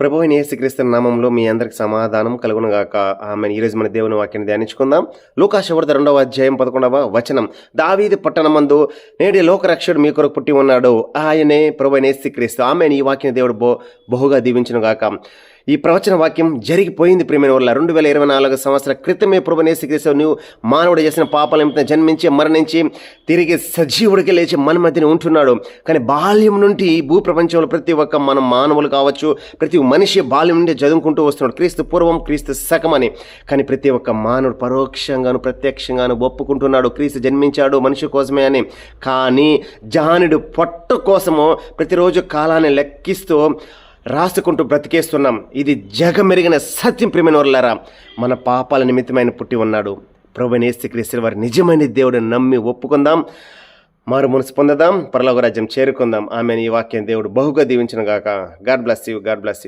ప్రభు అయిన యేసుక్రీస్తు నామంలో మీ అందరికి సమాధానం కలుగునగాక. ఆమె ఈరోజు మన దేవుని వాక్యాన్ని ధ్యానించుకుందాం. లూకాశవర్ధ రెండవ అధ్యాయం పదకొండవ వచనం. దావీది పట్టణమందు నేడి లోకరక్షకుడు మీ కొరకు పుట్టి ఉన్నాడు. ఆయనే ప్రభు అయిన యేసుక్రీస్తు. ఆమె ఈ వాక్యం దేవుడు బో బహుగా దీవించునుగాక. ఈ ప్రవచన వాక్యం జరిగిపోయింది ప్రియమైన వల్ల రెండు వేల ఇరవై నాలుగు సంవత్సరాల క్రితమే ప్రభు నువ్వు మానవుడు చేసిన పాపాల నిమిత్తం జన్మించి మరణించి తిరిగి సజీవుడికి లేచి మన మధ్యన ఉంటున్నాడు. కానీ బాల్యం నుండి భూ ప్రపంచంలో ప్రతి ఒక్క మనం మానవులు కావచ్చు ప్రతి మనిషి బాల్యం నుండి చదువుకుంటూ వస్తున్నాడు. క్రీస్తు పూర్వం క్రీస్తు సకమని కానీ ప్రతి ఒక్క మానవుడు పరోక్షంగాను ప్రత్యక్షంగాను ఒప్పుకుంటున్నాడు. క్రీస్తు జన్మించాడు మనిషి కోసమే అని. కానీ జానుడు పొట్ట కోసము ప్రతిరోజు కాలాన్ని లెక్కిస్తూ రాసుకుంటూ బ్రతికేస్తున్నాం. ఇది జగమెరిగిన సత్యం ప్రేమైన వాళ్ళారా మన పాపాల నిమిత్తమైన పుట్టి ఉన్నాడు. ప్రభు నేస్తిక్రీస్తు వారి నిజమైన దేవుడు నమ్మి ఒప్పుకుందాం. మారు మనసు పొందదాం. పరలోకరాజ్యం చేరుకుందాం. ఆమె ఈ వాక్యం దేవుడు బహుగా దీవించిన గాక God bless you. God bless you.